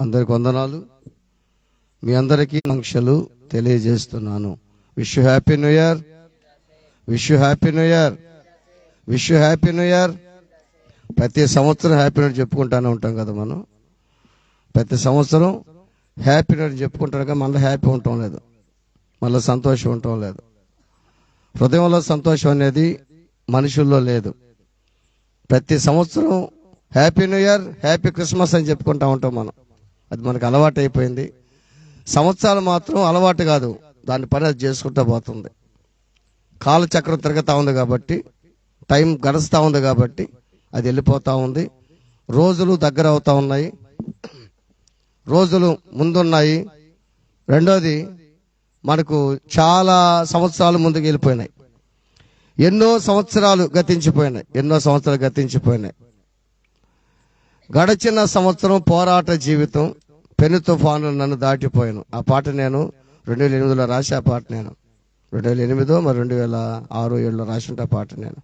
అందరికి వందనాలు. మీ అందరికీ ఆంక్షలు తెలియజేస్తున్నాను. Wish happy new year wish happy new year wish happy new year ప్రతి సంవత్సరం హ్యాపీ న్యూ చెప్పుకుంటానే ఉంటాం కదా మనం. ప్రతి సంవత్సరం హ్యాపీ న్యూ ఇయర్ చెప్పుకుంటాం కానీ మళ్ళీ హ్యాపీ ఉండటం లేదు. మళ్ళీ సంతోషం ఉండటం లేదు. హృదయంలో సంతోషం అనేది మనుషుల్లో లేదు. ప్రతి సంవత్సరం happy new year happy Christmas అని చెప్పుకుంటా ఉంటాం మనం. అది మనకు అలవాటు అయిపోయింది సంవత్సరాలు మాత్రం అలవాటు కాదు. దాని పని అది చేసుకుంటూ పోతుంది. కాలచక్రం తిరుగుతూ ఉంది కాబట్టి టైం గడుస్తూ ఉంది కాబట్టి అది వెళ్ళిపోతూ ఉంది. రోజులు దగ్గర అవుతూ ఉన్నాయి. రోజులు ముందున్నాయి. రెండోది మనకు చాలా సంవత్సరాలు ముందుకు వెళ్ళిపోయినాయి. ఎన్నో సంవత్సరాలు గతించిపోయినాయి. ఎన్నో సంవత్సరాలు గతించిపోయినాయి. గడచిన సంవత్సరం పోరాట జీవితం. పెను తుఫాను నన్ను దాటిపోయాను. ఆ పాట నేను రెండు వేల ఎనిమిదిలో రాసి ఆ పాట నేను. రెండు వేల ఎనిమిదో మరి రెండు వేల ఆరు ఏడులో రాసి ఉంటే ఆ పాట నేను.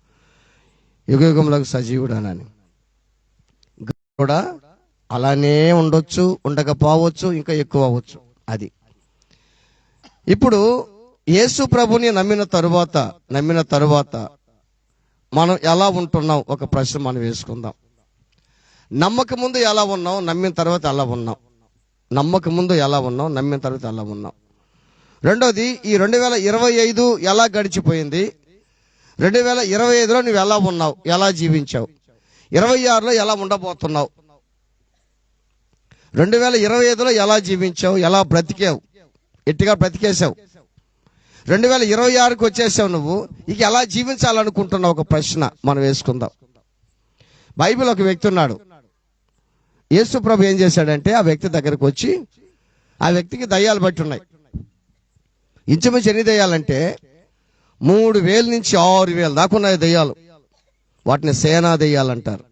యుగయుగంలోకి సజీవుడానని. కూడా అలానే ఉండొచ్చు ఉండకపోవచ్చు ఇంకా ఎక్కువ అవ్వచ్చు. అది. ఇప్పుడు యేసు ప్రభుని నమ్మిన తరువాత నమ్మిన తరువాత మనం ఎలా ఉంటున్నాం? ఒక ప్రశ్న మనం వేసుకుందాం. నమ్మక ముందు ఎలా ఉన్నాం? నమ్మిన తర్వాత ఎలా ఉన్నాం? నమ్మక ముందు ఎలా ఉన్నాం నమ్మిన తర్వాత ఎలా ఉన్నాం రెండోది ఈ రెండు వేల ఇరవై ఐదు ఎలా గడిచిపోయింది? రెండు వేల ఇరవై ఐదులో నువ్వు ఎలా ఉన్నావు ఎలా జీవించావు? ఇరవై ఆరులో ఎలా ఉండబోతున్నావు? రెండు వేల ఇరవై ఐదులో ఎలా జీవించావు ఎలా బ్రతికావు? ఎట్టిగా బ్రతికేశావు. రెండు వేల ఇరవై ఆరుకు వచ్చేసావు నువ్వు ఇక ఎలా జీవించాలనుకుంటున్నావు ఒక ప్రశ్న మనం వేసుకుందాం. బైబిల్ ఒక వ్యక్తి ఉన్నాడు. యేసు ప్రభు ఏం చేశాడంటే ఆ వ్యక్తి దగ్గరకు వచ్చి ఆ వ్యక్తికి దయ్యాలు బట్టి ఉన్నాయి. ఇంచుమించు ఎన్ని దయ్యాలంటే మూడు వేల నుంచి ఆరు వేలు దాకా ఉన్నాయి దయ్యాలు. వాటిని సేనా దెయ్యాలంటారు.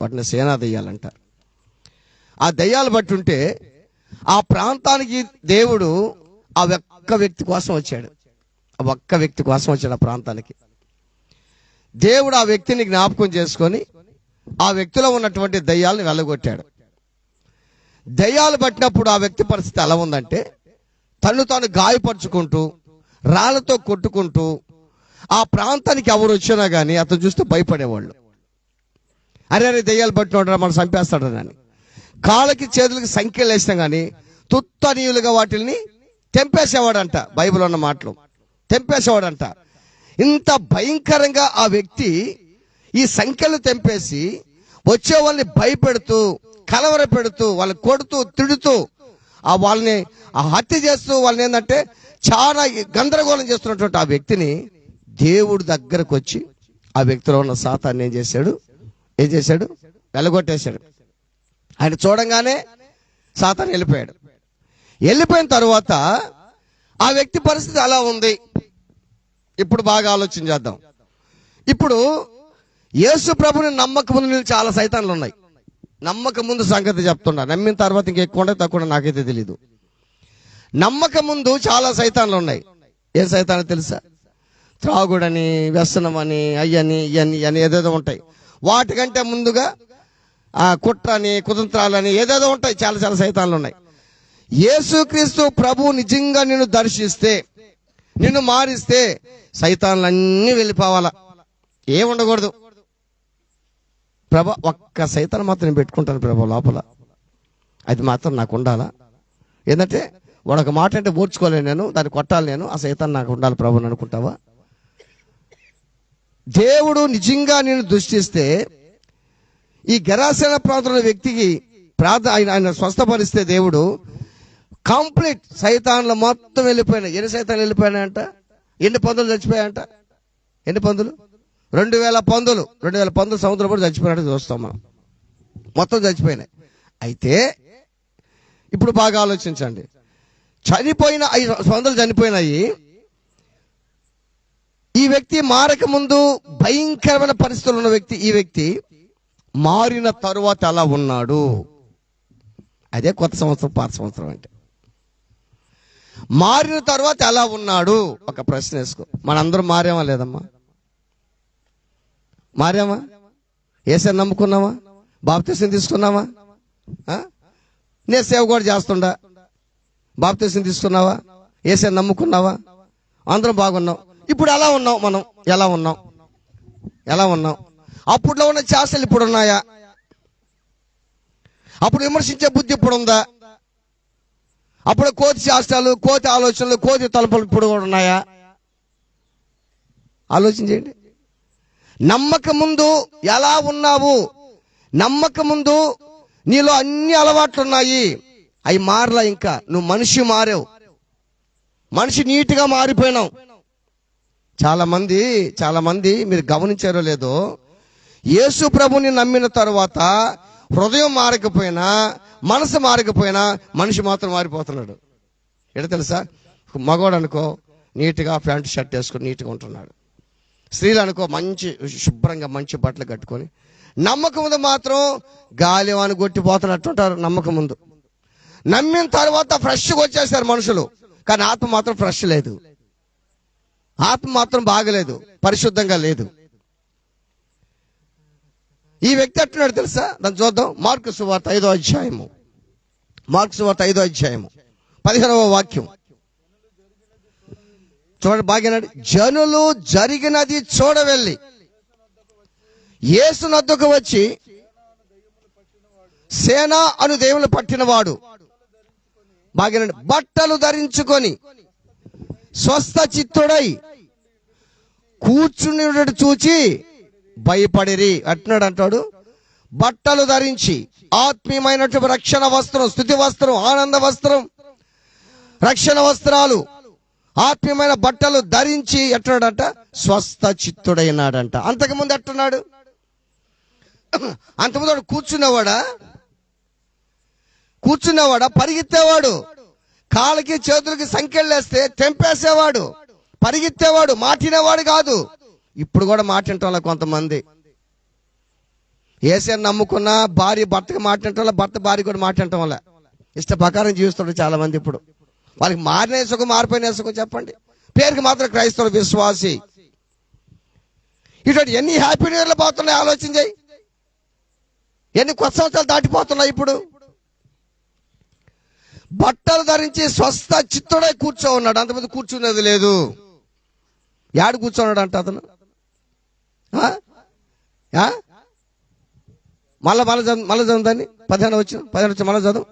వాటిని సేనా దెయ్యాలంటారు. ఆ దయ్యాలు బట్టి ఉంటే ఆ ప్రాంతానికి దేవుడు ఆ ఒక్క వ్యక్తి కోసం వచ్చాడు. ఆ ఒక్క వ్యక్తి కోసం వచ్చాడు ఆ ప్రాంతానికి. దేవుడు ఆ వ్యక్తిని జ్ఞాపకం చేసుకొని ఆ వ్యక్తిలో ఉన్నటువంటి దయ్యాలను వెళ్ళగొట్టాడు. దయ్యాలు పట్టినప్పుడు ఆ వ్యక్తి పరిస్థితి ఎలా ఉందంటే తను తాను గాయపరుచుకుంటూ రాళ్ళతో కొట్టుకుంటూ ఆ ప్రాంతానికి ఎవరు వచ్చినా కానీ అతను చూస్తే భయపడేవాళ్ళు. అరే అరే దెయ్యాలు పట్టినోడు మనం చంపేస్తాడు అని. కాళ్ళకి చేతులకి సంఖ్యలు వేసినా కానీ తుత్తనీయులుగా వాటిని తెంపేసేవాడంట బైబిల్ ఉన్న మాటలు. తెంపేసేవాడంట. ఇంత భయంకరంగా ఆ వ్యక్తి ఈ సంఖ్యలు తెంపేసి వచ్చే వాళ్ళని భయపెడుతూ కలవర పెడుతూ వాళ్ళని కొడుతూ తిడుతూ ఆ వాళ్ళని ఆ హత్య చేస్తూ వాళ్ళని ఏంటంటే చాలా గందరగోళం చేస్తున్నటువంటి ఆ వ్యక్తిని దేవుడు దగ్గరకు వచ్చి ఆ వ్యక్తిలో ఉన్న సాతాన్ని ఏం చేశాడు? ఏం చేశాడు? వెళ్ళగొట్టేశాడు. ఆయన చూడంగానే సాతాన్ని వెళ్ళిపోయాడు. వెళ్ళిపోయిన తర్వాత ఆ వ్యక్తి పరిస్థితి అలా ఉంది. ఇప్పుడు బాగా ఆలోచన చేద్దాం. ఇప్పుడు యేసు ప్రభుని నమ్మక ముందు చాలా సైతాన్లు ఉన్నాయి నమ్మక ముందు సంగతి చెప్తున్నా నమ్మిన తర్వాత ఇంకా ఉండే తక్కువ నాకైతే తెలీదు. నమ్మక ముందు చాలా సైతాన్లు ఉన్నాయి ఏ సైతాన్ని తెలుసా? త్రాగుడని వ్యసనమని అయ్యని ఇయని అని ఏదేదో ఉంటాయి. వాటికంటే ముందుగా ఆ కుట్రని కుతంత్రాలని ఏదేదో ఉంటాయి. చాలా చాలా సైతాన్లు ఉన్నాయి యేసుక్రీస్తు ప్రభు నిజంగా నిన్ను దర్శిస్తే నిన్ను మారిస్తే సైతాన్లన్నీ వెళ్ళిపోవాలా? ఏం ఉండకూడదు. ప్రభ ఒక్క సైతాన్ని మాత్రం నేను పెట్టుకుంటాను ప్రభ లోపల. అది మాత్రం నాకు ఉండాలా? ఏంటంటే వాడు ఒక మాట అంటే ఓర్చుకోలేను నేను దాన్ని కొట్టాలి నేను ఆ సైతాన్ని నాకు ఉండాలి ప్రభు అనుకుంటావా? దేవుడు నిజంగా నేను దృష్టిస్తే ఈ గరాసేన ప్రాంతంలో వ్యక్తికి ప్రార్థన ఆయన ఆయన స్వస్థపరిస్తే దేవుడు కంప్లీట్ సైతాన్లు మొత్తం వెళ్ళిపోయినాయి. ఎన్ని సైతాన్లు వెళ్ళిపోయినాయంట? ఎన్ని పందులు చచ్చిపోయాయంట? ఎన్ని పందులు? రెండు వేల పందులు. రెండు వేల పందులు సముద్రం కూడా చచ్చిపోయినట్టు చూస్తాం మనం. మొత్తం చచ్చిపోయినాయి. అయితే ఇప్పుడు బాగా ఆలోచించండి. చనిపోయిన ఐదు పందులు చనిపోయినాయి. ఈ వ్యక్తి మారక ముందు భయంకరమైన పరిస్థితులు ఉన్న వ్యక్తి ఈ వ్యక్తి మారిన తరువాత ఎలా ఉన్నాడు? అదే కొత్త సంవత్సరం పాత సంవత్సరం అంటే. మారిన తర్వాత ఎలా ఉన్నాడు? ఒక ప్రశ్న వేసుకో. మనందరం మారేమా లేదమ్మా? మారామా? ఏసే నమ్ముకున్నామా? బాప్తీసం తీసుకున్నామా? నే నేను సేవ కూడా చేస్తుండా. బాప్తీసం తీసుకున్నావా? ఏసే నమ్ముకున్నావా? అందరం బాగున్నాం. ఇప్పుడు ఎలా ఉన్నాం మనం? ఎలా ఉన్నాం? ఎలా ఉన్నాం? అప్పుడులో ఉన్న చేష్టలు ఇప్పుడు ఉన్నాయా? అప్పుడు విమర్శించే బుద్ధి ఇప్పుడు ఉందా? అప్పుడు కోతి శాస్త్రాలు కోతి ఆలోచనలు కోతి తలుపులు ఇప్పుడు కూడా ఉన్నాయా? ఆలోచన చేయండి నమ్మక ముందు ఎలా ఉన్నావు? నమ్మక ముందు నీలో అన్ని అలవాట్లు ఉన్నాయి అవి మారలా ఇంకా. నువ్వు మనిషి మారావు. మనిషి నీట్గా మారిపోయినావు. చాలామంది చాలామంది మీరు గమనించారో లేదో యేసు ప్రభుని నమ్మిన తర్వాత హృదయం మారకపోయినా మనసు మారకపోయినా మనిషి మాత్రం మారిపోతున్నాడు. ఎడ తెలుసా? మగవాడు అనుకో నీట్గా ప్యాంట్ షర్ట్ వేసుకొని నీట్గా ఉంటున్నాడు. స్త్రీలు అనుకో మంచి శుభ్రంగా మంచి బట్టలు కట్టుకొని నమ్మకం ముందు మాత్రం గాలి వాని కొట్టిపోతున్నట్టుంటారు నమ్మకం ముందు నమ్మిన తర్వాత ఫ్రెష్గా వచ్చేసారు మనుషులు. కానీ ఆత్మ మాత్రం ఫ్రెష్ లేదు. ఆత్మ మాత్రం బాగలేదు. పరిశుద్ధంగా లేదు. ఈ వ్యక్తి ఎట్టున్నాడు తెలుసా? దాన్ని చూద్దాం. మార్కు సువార్త ఐదో అధ్యాయము. మార్కు సువార్త ఐదో అధ్యాయము. పదిహేనవ వాక్యం. చూడండి బాగా జనులు జరిగినది చూడవెళ్ళి. యేసు నద్దుకు వచ్చి సేన అను దేవుని పట్టినవాడు. బాగా బట్టలు ధరించుకొని స్వస్థ చిత్తుడై కూర్చుని చూచి భయపడిరి. అంటున్నాడు అంటాడు. బట్టలు ధరించి ఆత్మీయమైనటువంటి రక్షణ వస్త్రం స్థుతి వస్త్రం ఆనంద వస్త్రం రక్షణ వస్త్రాలు ఆత్మీయమైన బట్టలు ధరించి ఎట్టాడంట? స్వస్థ చిత్తుడైనాడంట. అంతకుముందు ఎట్టున్నాడు? అంతకుముందు కూర్చున్నవాడా? కూర్చున్నవాడా? పరిగెత్తేవాడు. కాళ్ళకి చేతులకి సంఖ్యలేస్తే తెంపేసేవాడు. పరిగెత్తేవాడు. మాటినేవాడు కాదు. ఇప్పుడు కూడా మాటింటాం కొంతమంది. ఏసే నమ్ముకున్న భార్య భర్తకి మాటింటాం భర్త భార్య కూడా మాట్లాడటం వల్ల ఇష్ట ప్రకారం జీవిస్తాడు చాలా మంది ఇప్పుడు. వాళ్ళకి మారిన సుఖం మారిపోయిన సుఖం చెప్పండి. పేరుకి మాత్రం క్రైస్తవుడు విశ్వాసి. ఇటువంటి ఎన్ని హ్యాపీ న్యూ ఇయర్లు పోతున్నాయి ఆలోచన చేయి. ఎన్ని కొత్త సంవత్సరాలు దాటిపోతున్నాయి ఇప్పుడు. బట్టలు ధరించి స్వస్థ చిత్తుడై కూర్చో ఉన్నాడు. అంతమంది కూర్చున్నది లేదు. యాడు కూర్చోన్నాడు అంట అతను? ఆ? ఆ? మళ్ళా మళ్ళా చదువు మళ్ళా చదువుదాన్ని పదిహేను వచ్చిన పదిహేను వచ్చి మళ్ళీ చదువు?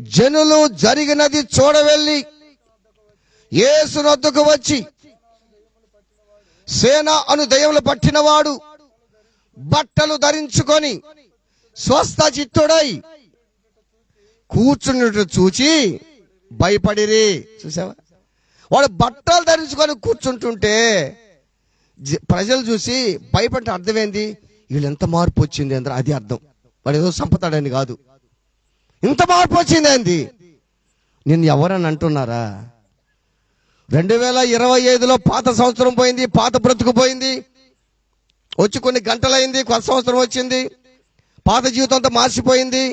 జనులు జరిగినది చూడవెళ్ళి యేసు వచ్చి సేన అను దయ్యములు పట్టినవాడు బట్టలు ధరించుకొని స్వస్థ చిత్తుడై కూర్చున్నట్టు చూచి భయపడిరి. చూసావా? వాడు బట్టలు ధరించుకొని కూర్చుంటుంటే జ- ప్రజలు చూసి భయపడిన అర్థమైంది వీళ్ళు ఎంత మార్పు వచ్చింది అందరూ? అది అర్థం. వాడు ఏదో సంపతాడని కాదు. ఇంత మార్పు వచ్చింది ఏంది? నిన్ను ఎవరని అంటున్నారా? రెండు వేల ఇరవై ఐదులో పాత సంవత్సరం పోయింది పాత బ్రతుకు పోయింది. వచ్చి కొన్ని గంటలైంది కొత్త సంవత్సరం వచ్చింది. పాత జీవితం అంతా మార్చిపోయింది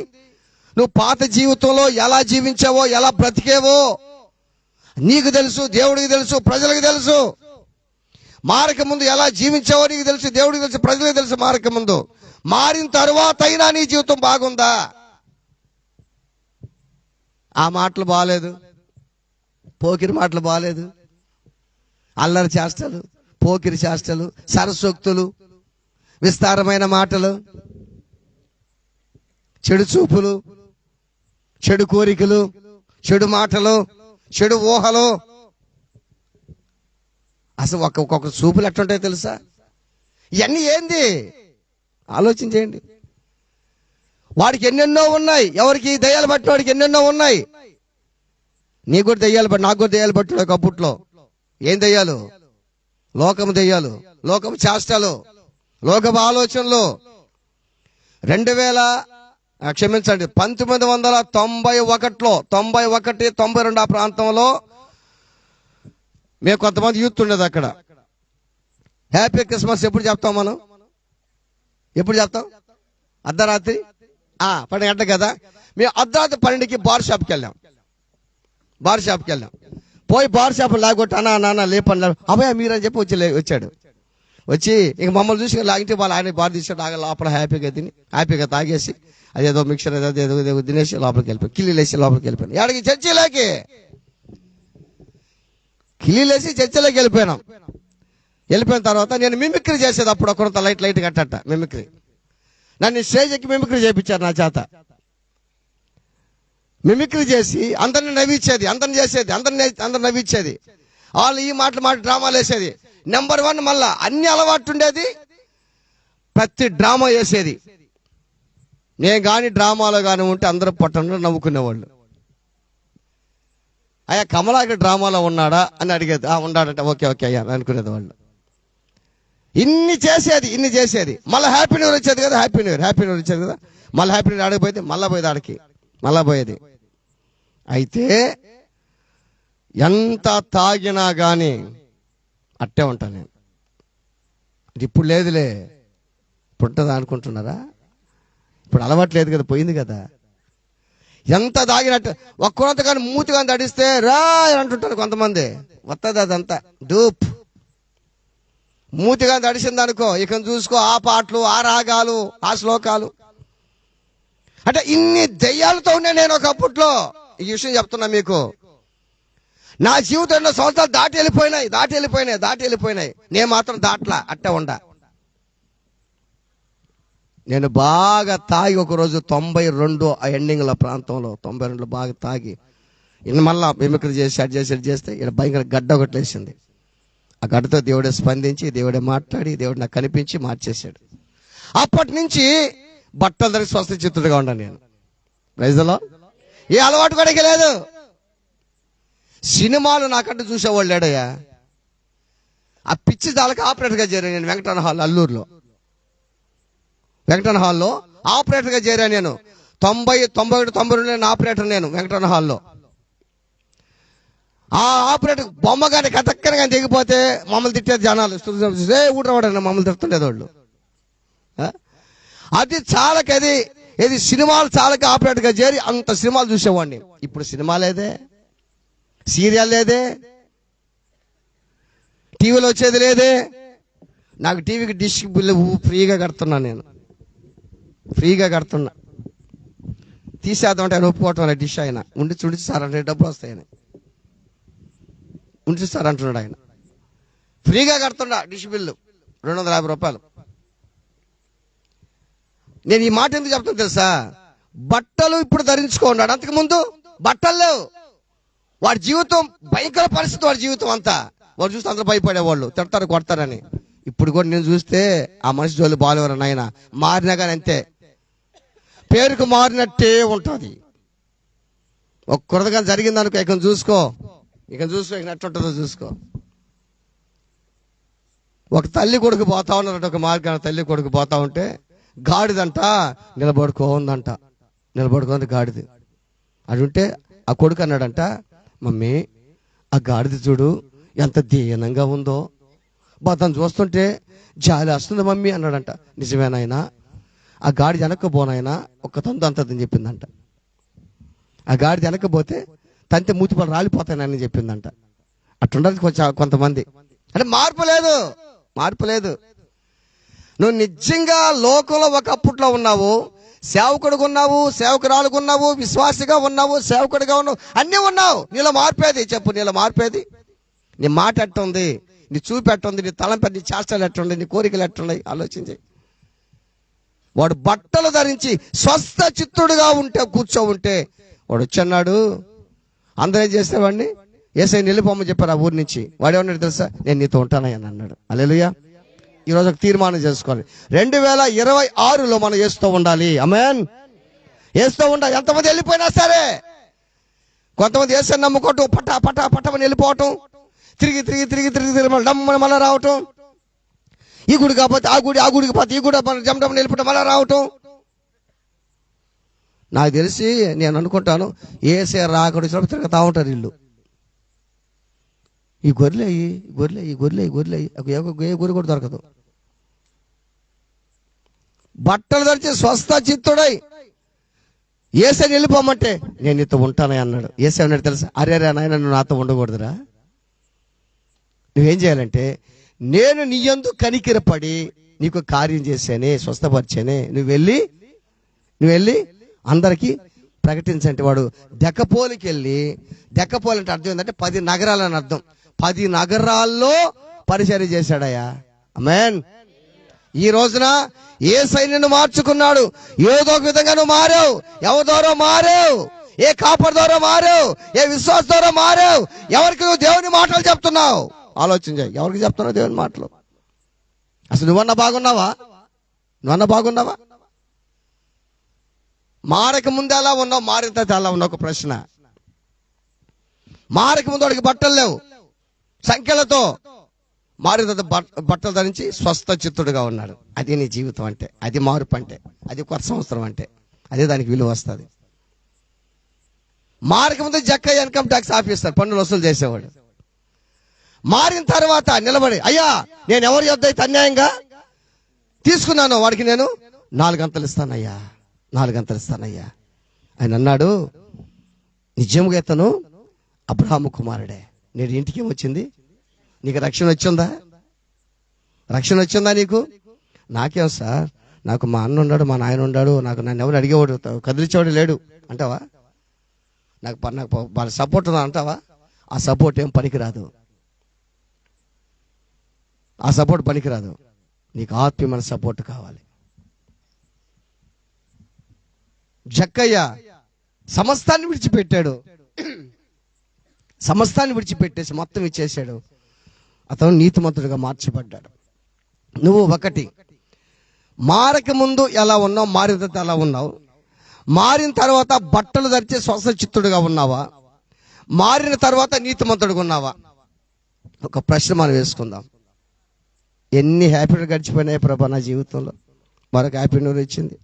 నువ్వు పాత జీవితంలో ఎలా జీవించావో ఎలా బ్రతికేవో నీకు తెలుసు దేవుడికి తెలుసు ప్రజలకు తెలుసు. మారక ముందు ఎలా జీవించావో నీకు తెలుసు దేవుడికి తెలుసు ప్రజలకు తెలుసు మారక ముందు. మారిన తరువాత అయినా నీ జీవితం బాగుందా? ఆ మాటలు బాగాలేదు పోకిరి మాటలు బాగాలేదు అల్లరి చేష్టలు పోకిరి చేష్టలు సరసోక్తులు విస్తారమైన మాటలు చెడు చూపులు చెడు కోరికలు చెడు మాటలు చెడు ఊహలు. అసలు ఒక్క ఒక్కొక్క చూపులు ఎట్లుంటాయో తెలుసా? ఇవన్నీ ఏంది? ఆలోచించేయండి వాడికి ఎన్నెన్నో ఉన్నాయి. ఎవరికి దయ్యాలు పట్టిన వాడికి ఎన్నెన్నో ఉన్నాయి. నీకు కూడా దయ్యాలు పట్టి నాకు కూడా దయ్యాలు పట్టిన ఒక ఏం దయ్యాలు? లోకము దయ్యాలు. లోకము చేష్టలు లోకపు ఆలోచనలు. రెండు వేల క్షమించండి పంతొమ్మిది వందల తొంభై ఒకటిలో తొంభై ఒకటి తొంభై రెండు ఆ ప్రాంతంలో మేము కొంతమంది యూత్ ఉండేది అక్కడ. హ్యాపీ క్రిస్మస్ ఎప్పుడు చెప్తాం మనం? ఎప్పుడు చెప్తాం? అర్ధరాత్రి? పన్నెండు గంటలు కదా? మేము అర్ధరాత్రి పన్నెండుకి బార్ షాప్కి వెళ్ళాం. బార్ షాప్కి వెళ్ళాం. పోయి బార్ షాప్ లాగొట్టి అన్న నాన్న లేపని అభయ మీరని చెప్పి వచ్చి వచ్చాడు. వచ్చి ఇంక మమ్మల్ని చూసి లాగితే వాళ్ళు ఆయన బార్ తీసాడు ఆగ లోపల హ్యాపీగా తిని హ్యాపీగా తాగేసి అదేదో మిక్సర్ ఏదో ఏదో ఏదో తినేసి లోపలికి వెళ్ళిపోయి కిల్లీలు వేసి లోపలికి వెళ్ళిపోయాను ఎక్కడికి చర్చిలోకి. కిల్లీలు వేసి చర్చిలోకి వెళ్ళిపోయినాం. వెళ్ళిపోయిన తర్వాత నేను మిమిక్రీ చేసేది అప్పుడు కొంత లైట్ లైట్ కట్టట మిమిక్రీ నన్ను స్టేజ్ ఎక్కి మిమిక్రీ చేయించారు నా చేత. మిమిక్రీ చేసి అందరిని నవ్వించేది అందరిని చేసేది అందరిని అందరిని నవ్వించేది వాళ్ళు ఈ మాటలు మాట డ్రామాలు వేసేది. నెంబర్ వన్ మళ్ళా అన్ని అలవాటు ఉండేది ప్రతి డ్రామా వేసేది. నేను కానీ డ్రామాలో కానీ ఉంటే అందరూ పట్టణంలో నవ్వుకునేవాళ్ళు. అయ్యా కమలాకి డ్రామాలో ఉన్నాడా అని అడిగేది. "ఆ, ఉన్నాడంటే. ఓకే ఓకే అయ్యా అనుకునేది వాళ్ళు. ఇన్ని చేసేది ఇన్ని చేసేది. మళ్ళీ హ్యాపీ న్యూ ఇయర్ వచ్చేది కదా happy new year happy new year వచ్చేది కదా. మళ్ళీ హ్యాపీ న్యూ ఇయర్ ఆడకపోతే మళ్ళీ పోయేది ఆడికి. మళ్ళా పోయేది. అయితే ఎంత తాగినా కానీ అట్టే ఉంటాను నేను. ఇప్పుడు లేదులే. ఇప్పుడు ఉంటుందా అనుకుంటున్నారా? ఇప్పుడు అలవాటు లేదు కదా పోయింది కదా. ఎంత తాగినట్టు ఒక్కరంత కానీ మూతి కానీ తడిస్తే రా అంటుంటారు కొంతమంది. వస్తుంది అదంతా. డూప్. మూతిగా తడిసింది అనుకో ఇక చూసుకో ఆ పాటలు ఆ రాగాలు ఆ శ్లోకాలు. అంటే ఇన్ని దెయ్యాలతో ఉండే నేను ఒకప్పట్లో. ఈ విషయం చెప్తున్నా మీకు. నా జీవితంలో సంవత్సరాలు దాటి వెళ్ళిపోయినాయి దాటి వెళ్ళిపోయినాయి దాటి వెళ్ళిపోయినాయి. నేను మాత్రం దాట్లా అట్టే ఉండ. నేను బాగా తాగి ఒకరోజు తొంభై రెండు ఎండింగ్ల ప్రాంతంలో తొంభై రెండులో బాగా తాగి ఇన్ని మళ్ళీ మిమిక్రీ చేసి అడ్ చేసి చేస్తే ఇక్కడ భయంకర గడ్డ ఒకటి వేసింది ఆ గడతో దేవుడే స్పందించి దేవుడే మాట్లాడి దేవుడు నాకు కనిపించి మార్చేశాడు. అప్పటి నుంచి బట్టలు ధరికి స్వస్థ చిత్తుడుగా ఉన్నాను నేను. ప్రైజ్లో ఏ అలవాటు కూడా లేదు. సినిమాలు నాకంటే చూసేవాళ్ళు లేడయ్యా. ఆ పిచ్చి దానికి ఆపరేటర్గా చేరాను నేను వెంకటన హాల్ అల్లూరులో. వెంకటన హాల్లో ఆపరేటర్గా చేరాను నేను. తొంభై తొంభై ఒకటి తొంభై రెండు నేను ఆపరేటర్ నేను వెంకటన హాల్లో. ఆ ఆపరేటర్ బొమ్మ కానీ కతక్కన కానీ దిగిపోతే మమ్మల్ని తిట్టేది జనాలు. ఏ ఊటవాడని మమ్మల్ని తిడుతుండేది వాళ్ళు? ఆ? అది చాలకది ఇది సినిమాలు చాలక ఆపరేటర్గా చేరి అంత సినిమాలు చూసేవాడిని. ఇప్పుడు సినిమా లేదే సీరియల్ లేదే టీవీలో వచ్చేది లేదే. నాకు టీవీకి డిష్ బిల్లు ఫ్రీగా కడుతున్నా నేను. ఫ్రీగా కడుతున్నా. తీసేద్దామంటే ఆయన ఒప్పుకోవటం డిష్ ఆయన ఉండి చుడి సార్ అంటే డబ్బులు వస్తాయని. ఉంచిస్తారు అంటున్నాడు ఆయన. ఫ్రీగా కడుతుండ డిష్ బిల్లు రెండు వందల యాభై రూపాయలు. నేను ఈ మాట ఎందుకు చెప్తాను తెలుసా? బట్టలు ఇప్పుడు ధరించుకున్నాడు అంతకుముందు బట్టలు లేవు. వాడి జీవితం భయంకర పరిస్థితి వాడి జీవితం అంతా. వాడు చూస్తే అందరూ భయపడేవాళ్ళు. తిడతారు కొడతారని. ఇప్పుడు కూడా నేను చూస్తే ఆ మనిషి జోలు బాగాలేవరు నాయన. మారినా కానీ అంతే. పేరుకు మారినట్టే ఉంటుంది. ఒక జరిగింది జరిగిందనుకో ఇక చూసుకో. ఇక చూసుకో ఇక ఎట్టుంటుందో చూసుకో. ఒక తల్లి కొడుకు పోతా ఉన్నారంట ఒక మార్గాన తల్లి కొడుకు పోతా ఉంటే గాడిదంట నిలబడుకో ఉందంట నిలబడుకోంది గాడిది. అది ఉంటే ఆ కొడుకు అన్నాడంట మమ్మీ ఆ గాడిద చూడు ఎంత దీనంగా ఉందో. బాతం చూస్తుంటే జాలి వస్తుంది మమ్మీ అన్నాడంట. నిజమేనాయనా ఆ గాడి వెనక్కపోనాయనా ఒక్క తంతు అంతదని చెప్పిందంట. ఆ గాడి వెనక్కపోతే తంతే మూతిపళ్ళు రాలిపోతానని చెప్పిందంట. అట్లుండదు కొంచెం కొంతమంది. అంటే మార్పు లేదు. మార్పు లేదు. నువ్వు నిజంగా లోకంలో ఒకప్పట్లో ఉన్నావు. సేవకుడుగా ఉన్నావు సేవకురాలుగా ఉన్నావు విశ్వాసిగా ఉన్నావు సేవకుడిగా ఉన్నావు. అన్నీ ఉన్నావు. నీలో మార్పేది? చెప్పు నీలో మార్పేది? నీ మాట ఎట్టుంది? నీ చూపు ఎట్టుంది? నీ తలంపే నీ చేష్టలు ఎట్టుండే నీ కోరికలు ఎట్టున్నాయి ఆలోచించి వాడు బట్టలు ధరించి స్వస్థ చిత్తుడుగా ఉంటే కూర్చో ఉంటే వాడు వచ్చన్నాడు అందరూ ఏం చేసేవాడిని ఏసై నిలిపోమని చెప్పారు ఆ ఊరి నుంచి. వాడు తెలుసా? నేను నీతో ఉంటానని అన్నాడు. అలెలుయా ఈరోజు ఒక తీర్మానం చేసుకోవాలి. రెండు వేల ఇరవై ఆరులో మనం వేస్తూ ఉండాలి. అమెన్ వేస్తూ ఉండాలి. ఎంతమంది వెళ్ళిపోయినా సరే కొంతమంది వేసే నమ్ముకోవటం పటా పటా పట్టమని వెళ్ళిపోవటం తిరిగి తిరిగి తిరిగి తిరిగి తిరిగి మళ్ళీ డమ్మని మళ్ళీ రావటం. ఈ గుడి కాకపోతే ఆ గుడి ఆ గుడికి పోతే ఈ గుడి జమటమని వెళ్ళిపోవటం మళ్ళీ రావటం. నాకు తెలిసి నేను అనుకుంటాను ఏసే రాకడు వచ్చినప్పుడు తిరుగుతూ ఉంటారు ఇల్లు ఈ గొర్రెలు అయ్యి గొర్రెలు అయ్యి గొర్రెలు అయ్యి గొర్రెలు ఏ ఏ గొర్రె కూడా దొరకదు. బట్టలు ధరించి స్వస్థ చిత్తుడై ఏసే వెళ్ళిపోమంటే నేను నీతో ఉంటానని అన్నాడు. ఏసే అన్నాడు తెలుసా? అరే రే నాయన నువ్వు నాతో ఉండకూడదురా. నువ్వేం చేయాలంటే నేను నీ ఎందు కనికిరపడి నీకు కార్యం చేశానే స్వస్థపరిచానే. నువ్వు వెళ్ళి నువ్వు వెళ్ళి అందరికీ ప్రకటించండి. వాడు దెక్కపోలికి వెళ్ళి దెక్కపోలి అంటే అర్థం ఏంటంటే పది నగరాలని అర్థం. పది నగరాల్లో పరిచయం చేశాడయ్యా. అమెన్ ఈ రోజున ఏ సైన్యను మార్చుకున్నాడు. ఏదో ఒక విధంగా నువ్వు మారావు. ఎవరి ద్వారా మారావు? ఏ కాపర్ ద్వారా మారావు? ఏ విశ్వాస ద్వారా మారావు? ఎవరికి నువ్వు దేవుని మాటలు చెప్తున్నావు? ఆలోచన ఎవరికి చెప్తున్నావు దేవుని మాటలు? అసలు నువ్వన్నా బాగున్నావా? నువ్వన్నా బాగున్నావా? మారక ముందు ఎలా ఉన్నావు? మారిన తర్వాత ఎలా ఉన్నావు ఒక ప్రశ్న. మారక ముందు వాడికి బట్టలు లేవు. సంఖ్యలతో మారిన తర్వాత బట్టలు ధరించి స్వస్థ చిత్తుడుగా ఉన్నాడు. అది నీ జీవితం అంటే అది మార్పు అంటే అది కొత్త సంవత్సరం అంటే అదే దానికి విలువ వస్తుంది. మారక ముందు జక్క ఇన్కమ్ ట్యాక్స్ ఆఫీసర్ పన్నులు వసూలు చేసేవాడు. మారిన తర్వాత నిలబడి అయ్యా నేను ఎవరి యొద్ద అన్యాయంగా తీసుకున్నాను వాడికి నేను నాలుగు నాలుగంతలు ఇస్తానయ్యా. నాలుగంతలు ఇస్తానయ్యా. ఆయన అన్నాడు నిజంగా ఇతను అబ్రహాము కుమారుడే. నేను ఇంటికి ఏమొచ్చింది నీకు రక్షణ వచ్చిందా? రక్షణ వచ్చిందా నీకు? నాకేం సార్ నాకు మా అన్న ఉన్నాడు మా నాయన ఉన్నాడు నాకు నన్ను ఎవరు అడిగేవాడు కదిలించేవాడు లేడు. అంటావా? నాకు నాకు వాళ్ళ సపోర్ట్ ఉందా అంటావా? ఆ సపోర్ట్ ఏం పనికిరాదు. ఆ సపోర్ట్ పనికిరాదు. నీకు ఆత్మీయమైన సపోర్ట్ కావాలి. జక్కయ్య సమస్తాన్ని విడిచిపెట్టాడు. సమస్తాన్ని విడిచిపెట్టేసి మొత్తం ఇచ్చేసాడు. అతను నీతిమంతుడిగా మార్చబడ్డాడు. నువ్వు ఒకటి మారక ముందు ఎలా ఉన్నావు మారిన తర్వాత ఎలా ఉన్నావు? మారిన తర్వాత బట్టలు ధరిచే చిత్తుడుగా ఉన్నావా? మారిన తర్వాత నీతిమంతుడుగా ఉన్నావా? ఒక ప్రశ్న మనం వేసుకుందాం. ఎన్ని హ్యాపీలు గడిచిపోయినాయి ప్రభా నా జీవితంలో? మరొక హ్యాపీ న్యూస్ ఇచ్చింది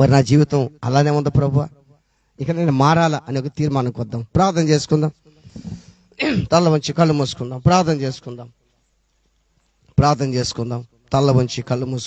మరి నా జీవితం అలానే ఉంది ప్రభు. ఇక నేను మారాలా అని ఒక తీర్మానం వద్దాం ప్రార్థన చేసుకుందాం. తల్ల వంచి కళ్ళు మూసుకుందాం. ప్రార్థన చేసుకుందాం. ప్రార్థన చేసుకుందాం. తల్ల వంచి కళ్ళు మూసుకుందాం.